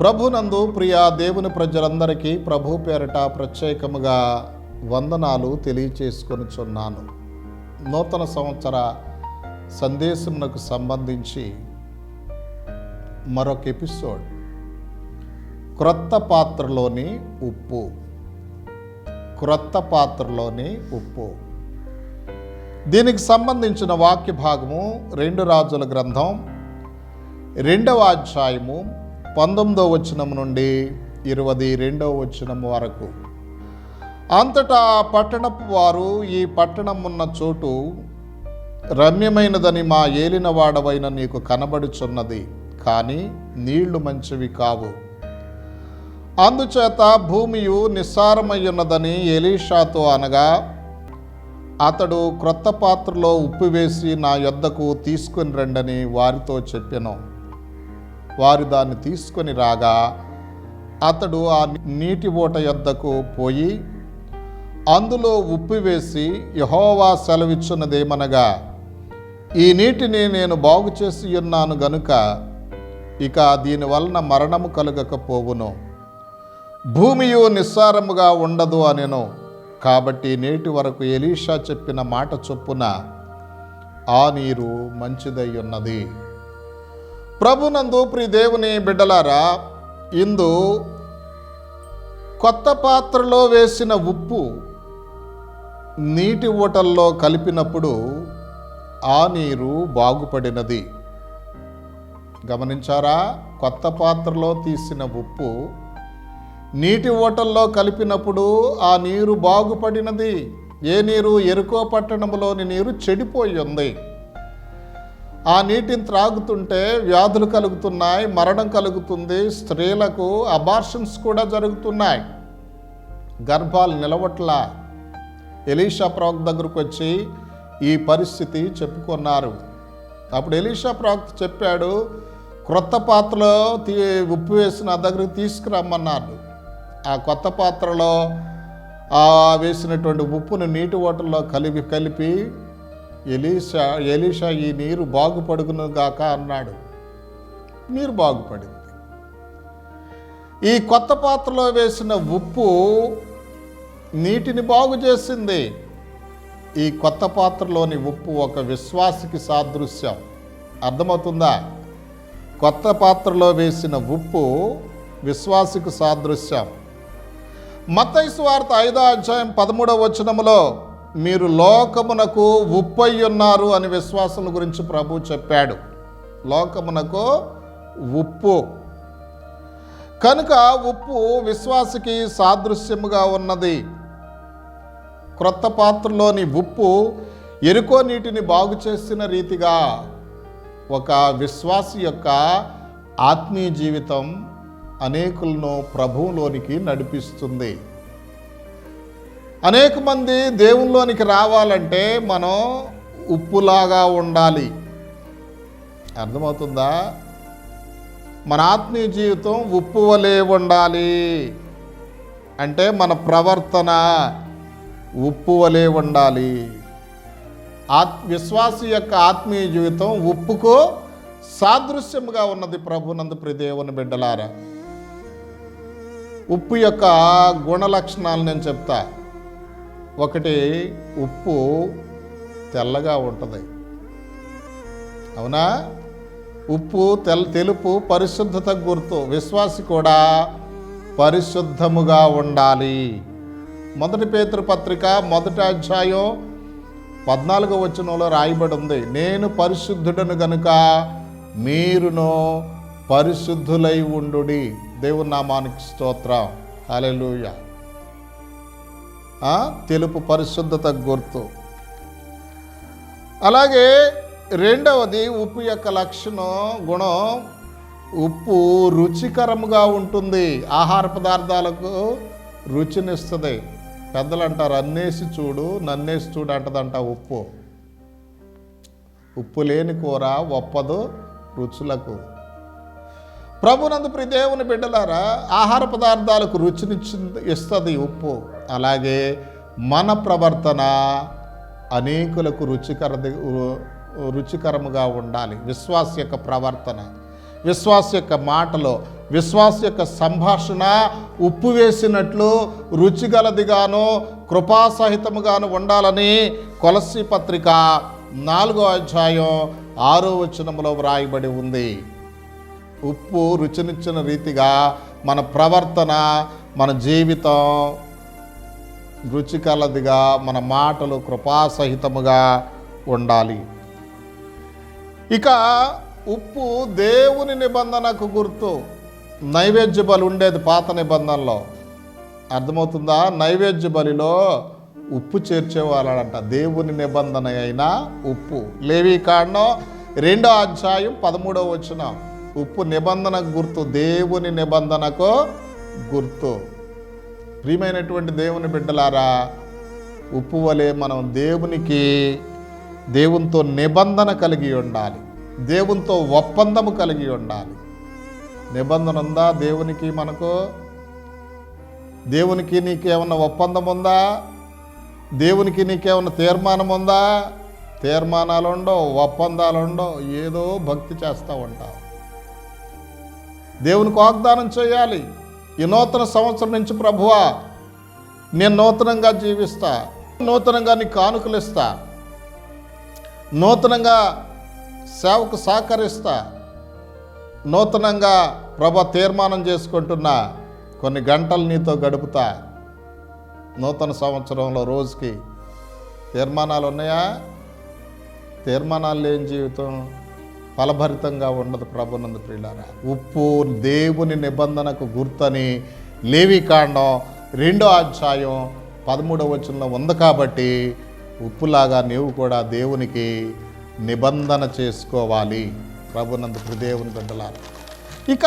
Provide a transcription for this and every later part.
ప్రభునందు ప్రియ దేవుని ప్రజలందరికీ ప్రభు పేరిట ప్రత్యేకముగా వందనాలు తెలియచేసుకొనిచున్నాను. నూతన సంవత్సర సందేశమునకు సంబంధించి మరొక ఎపిసోడ్. క్రొత్త పాత్రలోని ఉప్పు. క్రొత్త పాత్రలోని ఉప్పు. దీనికి సంబంధించిన వాక్య భాగము రెండు రాజుల గ్రంథం రెండవ అధ్యాయము పంతొమ్మిదవ వచనం నుండి ఇరవై రెండవ వచనం వరకు. అంతటా ఆ పట్టణపు వారు ఈ పట్టణం ఉన్న చోటు రమ్యమైనదని మా ఏలినవాడవైన నీకు కనబడుచున్నది కానీ నీళ్ళు మంచివి కావు. అందుచేత భూమియు నిస్సారమయ్యున్నదని ఎలీషాతో అనగా అతడు క్రొత్త పాత్రలో ఉప్పు వేసి నా యొద్దకు తీసుకుని రండని వారితో చెప్పాను. వారు దాన్ని తీసుకొని రాగా అతడు ఆ నీటి ఓట యొద్దకు పోయి అందులో ఉప్పు వేసి యహోవా సెలవిచ్చున్నదేమనగా ఈ నీటిని నేను బాగు చేసి ఉన్నాను గనుక ఇక దీని వలన మరణము కలుగకపోవును. భూమియు నిస్సారముగా ఉండదు అనెను. కాబట్టి నేటి వరకు ఎలీషా చెప్పిన మాట చొప్పున ఆ నీరు మంచిదై ఉన్నది. ప్రభునందు ప్రి దేవుని బిడ్డలారా ఇందు కొత్త పాత్రలో వేసిన ఉప్పు నీటి ఊటల్లో కలిపినప్పుడు ఆ నీరు బాగుపడినది. గమనించారా? కొత్త పాత్రలో తీసిన ఉప్పు నీటి ఓటల్లో కలిపినప్పుడు ఆ నీరు బాగుపడినది. ఏ నీరు? ఎరుకో పట్టణంలోని నీరు చెడిపోయి ఉంది. ఆ నీటిని త్రాగుతుంటే వ్యాధులు కలుగుతున్నాయి మరణం కలుగుతుంది స్త్రీలకు అబార్షన్స్ కూడా జరుగుతున్నాయి. గర్భాలు నిలవట్ల. ఎలీషా ప్రవక్త దగ్గరకు వచ్చి ఈ పరిస్థితి చెప్పుకున్నారు. అప్పుడు ఎలీషా ప్రవక్త చెప్పాడు క్రొత్త పాత్రలో తీ ఉప్పు వేసిన దగ్గరికి తీసుకురమ్మన్నారు. ఆ కొత్త పాత్రలో ఆ వేసినటువంటి ఉప్పును నీటి ఓటల్లో కలిపి కలిపి ఎలీషా ఎలీషా ఈ నీరు బాగుపడుకును గాక అన్నాడు. నీరు బాగుపడింది. ఈ కొత్త పాత్రలో వేసిన ఉప్పు నీటిని బాగు చేసింది. ఈ కొత్త పాత్రలోని ఉప్పు ఒక విశ్వాసికి సాదృశ్యం. అర్థమవుతుందా? కొత్త పాత్రలో వేసిన ఉప్పు విశ్వాసికి సాదృశ్యం. మత్తైసు వార్త ఐదో అధ్యాయం పదమూడవ వచనములో మీరు లోకమునకు ఉప్పై ఉన్నారు అని విశ్వాసం గురించి ప్రభు చెప్పాడు. లోకమునకు ఉప్పు. కనుక ఉప్పు విశ్వాసకి సాదృశ్యముగా ఉన్నది. క్రొత్త పాత్రలోని ఉప్పు ఎరుకో నీటిని బాగు చేసిన రీతిగా ఒక విశ్వాసి యొక్క ఆత్మీయ జీవితం అనేకులను ప్రభువులోనికి నడిపిస్తుంది. అనేక మంది దేవుల్లోనికి రావాలంటే మనం ఉప్పులాగా ఉండాలి. అర్థమవుతుందా? మన ఆత్మీయ జీవితం ఉప్పు వలె ఉండాలి. అంటే మన ప్రవర్తన ఉప్పు వలె ఉండాలి. ఆత్ విశ్వాసి యొక్క ఆత్మీయ జీవితం ఉప్పుకు సాదృశ్యముగా ఉన్నది ప్రభునందు ప్రదేవుని బిడ్డలారా. ఉప్పు యొక్క గుణ లక్షణాలు నేను చెప్తా. ఒకటి ఉప్పు తెల్లగా ఉంటుంది. అవునా? ఉప్పు తెల్ తెలుపు పరిశుద్ధత గుర్తు. విశ్వాసి కూడా పరిశుద్ధముగా ఉండాలి. మొదటి పేతృపత్రిక మొదటి అధ్యాయం పద్నాలుగో వచనంలో రాయబడి ఉంది నేను పరిశుద్ధుడను గనుక మీరును పరిశుద్ధులై ఉండుడి. దేవునామానికి స్తోత్రం. హలెలుయా తెలుపు పరిశుద్ధత గుర్తు. అలాగే రెండవది ఉప్పు యొక్క లక్షణం గుణం ఉప్పు రుచికరముగా ఉంటుంది. ఆహార పదార్థాలకు రుచినిస్తుంది. పెద్దలు అంటారు అన్నేసి చూడు నన్నేసి చూడు అంటదంట ఉప్పు. ఉప్పు లేని కూర ఒప్పదు రుచులకు. ప్రభునందు ప్రియ దేవుని బిడ్డలారా ఆహార పదార్థాలకు రుచినిచ్చి ఇస్తుంది ఉప్పు. అలాగే మన ప్రవర్తన అనేకులకు రుచికర రుచికరముగా ఉండాలి. విశ్వాస యొక్క ప్రవర్తన విశ్వాస యొక్క మాటలో విశ్వాస యొక్క సంభాషణ ఉప్పు వేసినట్లు రుచిగలదిగాను కృపాసహితముగాను ఉండాలని కొలసి పత్రిక నాలుగో అధ్యాయం ఆరో వచనములో వ్రాయబడి ఉంది. ఉప్పు రుచినిచ్చిన రీతిగా మన ప్రవర్తన మన జీవితం రుచికలదిగా మన మాటలు కృపాసహితముగా ఉండాలి. ఇక ఉప్పు దేవుని నిబంధనకు గుర్తు. నైవేద్య బలి ఉండేది పాత నిబంధనలో. అర్థమవుతుందా? నైవేద్య బలిలో ఉప్పు చేర్చేవాళ్ళంట. దేవుని నిబంధన అయిన ఉప్పు. లేవి కాండం రెండో అధ్యాయం పదమూడవ వచ్చిన ఉప్పు నిబంధనకు గుర్తు దేవుని నిబంధనకు గుర్తు. ప్రియమైనటువంటి దేవుని బిడ్డలారా ఉప్పు వలె మనం దేవునికి దేవునితో నిబంధన కలిగి ఉండాలి. దేవునితో ఒప్పందము కలిగి ఉండాలి. నిబంధన ఉందా? దేవునికి మనకు? దేవునికి నీకేమన్నా ఒప్పందం ఉందా? దేవునికి నీకేమన్నా తీర్మానం ఉందా? తీర్మానాలు ఉండవు ఒప్పందాలు ఉండవు ఏదో భక్తి చేస్తూ ఉంటావు. దేవునికి వాగ్దానం చేయాలి. ఈ నూతన సంవత్సరం నుంచి ప్రభువా నేను నూతనంగా జీవిస్తా. నూతనంగా నీ కానుకలు ఇస్తా. నూతనంగా సేవకు సహకరిస్తా. నూతనంగా ప్రభ తీర్మానం చేసుకుంటున్నా. కొన్ని గంటలు నీతో గడుపుతా. నూతన సంవత్సరంలో రోజుకి తీర్మానాలు ఉన్నాయా? తీర్మానాలు లేని జీవితం ఫలభరితంగా ఉండదు ప్రభునంద ప్రియులారా. ఉప్పు దేవుని నిబంధనకు గుర్తని లేవికాండం రెండో అధ్యాయం పదమూడవ వచనంలో ఉంది కాబట్టి ఉప్పులాగా నీవు కూడా దేవునికి నిబంధన చేసుకోవాలి. ప్రభునంద దేవుని బిడ్డలారా. ఇక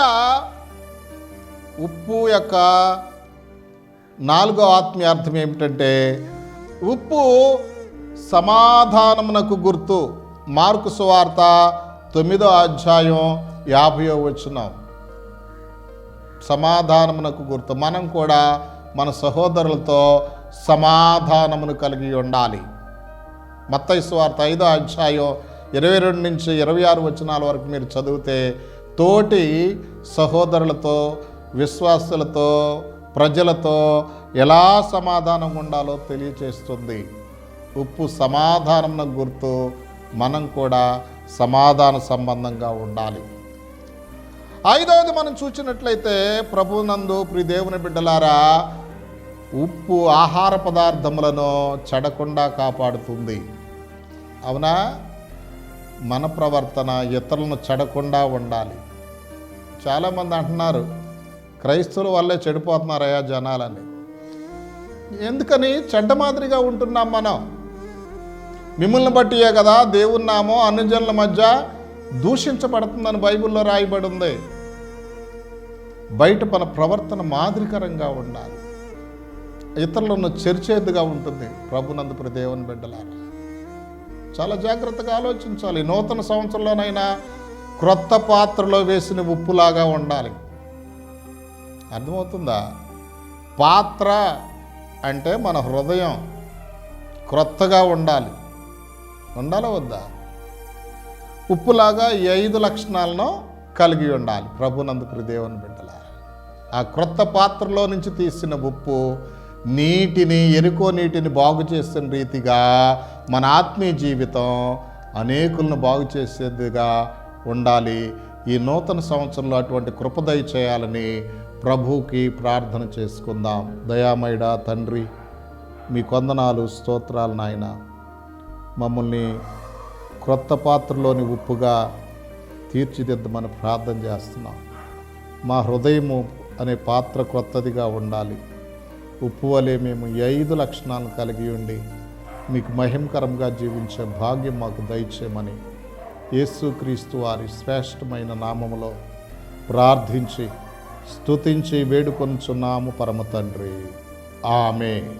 ఉప్పు యొక్క నాలుగో ఆత్మీయ అర్థం ఏమిటంటే ఉప్పు సమాధానమునకు గుర్తు. మార్కు సువార్త తొమ్మిదో అధ్యాయం యాభయో వచనం. సమాధానమునకు గుర్తు. మనం కూడా మన సహోదరులతో సమాధానమును కలిగి ఉండాలి. మత్తయి వార్త ఐదో అధ్యాయం ఇరవై రెండు నుంచి ఇరవై ఆరు వచనాల వరకు మీరు చదివితే తోటి సహోదరులతో విశ్వాసులతో ప్రజలతో ఎలా సమాధానం ఉండాలో తెలియచేస్తుంది. ఉప్పు సమాధానం గుర్తు. మనం కూడా సమాధాన సంబంధంగా ఉండాలి. ఐదవది మనం చూసినట్లయితే ప్రభునందు ప్రి దేవుని బిడ్డలారా ఉప్పు ఆహార పదార్థములను చెడకుండా కాపాడుతుంది. అవునా? మన ప్రవర్తన ఇతరులను చెడకుండా ఉండాలి. చాలామంది అంటున్నారు క్రైస్తవుల వల్లే చెడిపోతున్నారయ్యా జనాలని. ఎందుకని? చెడ్డ మాదిరిగా ఉంటున్నాం మనం. మిమ్మల్ని బట్టియే కదా దేవుని నామం అన్యజనుల మధ్య దూషించబడుతుందని బైబిల్లో రాయబడి ఉంది బయట మన ప్రవర్తన మాదిరికరంగా ఉండాలి. ఇతరులను చర్చేదిగా ఉంటుంది. ప్రభునందుపురి దేవుని బిడ్డలారా చాలా జాగ్రత్తగా ఆలోచించాలి. నూతన సంవత్సరంలోనైనా క్రొత్త పాత్రలో వేసిన ఉప్పులాగా ఉండాలి. అర్థమవుతుందా? పాత్ర అంటే మన హృదయం క్రొత్తగా ఉండాలి. ఉండాలా వద్దా? ఉప్పులాగా ఈ ఐదు లక్షణాలను కలిగి ఉండాలి. ప్రభునందుకు దేవుని బిడ్డల ఆ క్రొత్త పాత్రలో నుంచి తీసిన ఉప్పు నీటిని ఎరుకో నీటిని బాగు చేసిన రీతిగా మన ఆత్మీయ జీవితం అనేకులను బాగు చేసేదిగా ఉండాలి. ఈ నూతన సంవత్సరంలో అటువంటి కృపదయ చేయాలని ప్రభువుకి ప్రార్థన చేసుకుందాం. దయామయుడా తండ్రి మీ కొందనాలు స్తోత్రాలు నాయన. మమ్మల్ని క్రొత్త పాత్రలోని ఉప్పుగా తీర్చిదిద్దమని ప్రార్థన చేస్తున్నాం. మా హృదయము అనే పాత్ర క్రొత్తదిగా ఉండాలి. ఉప్పు వలె మేము ఐదు లక్షణాలను కలిగి ఉండి మీకు మహిమకరంగా జీవించే భాగ్యం మాకు దయచేయమని యేసుక్రీస్తు వారి శ్రేష్టమైన నామములో ప్రార్థించి స్తుతించి వేడుకొనుచున్నాము పరమ తండ్రి. ఆమె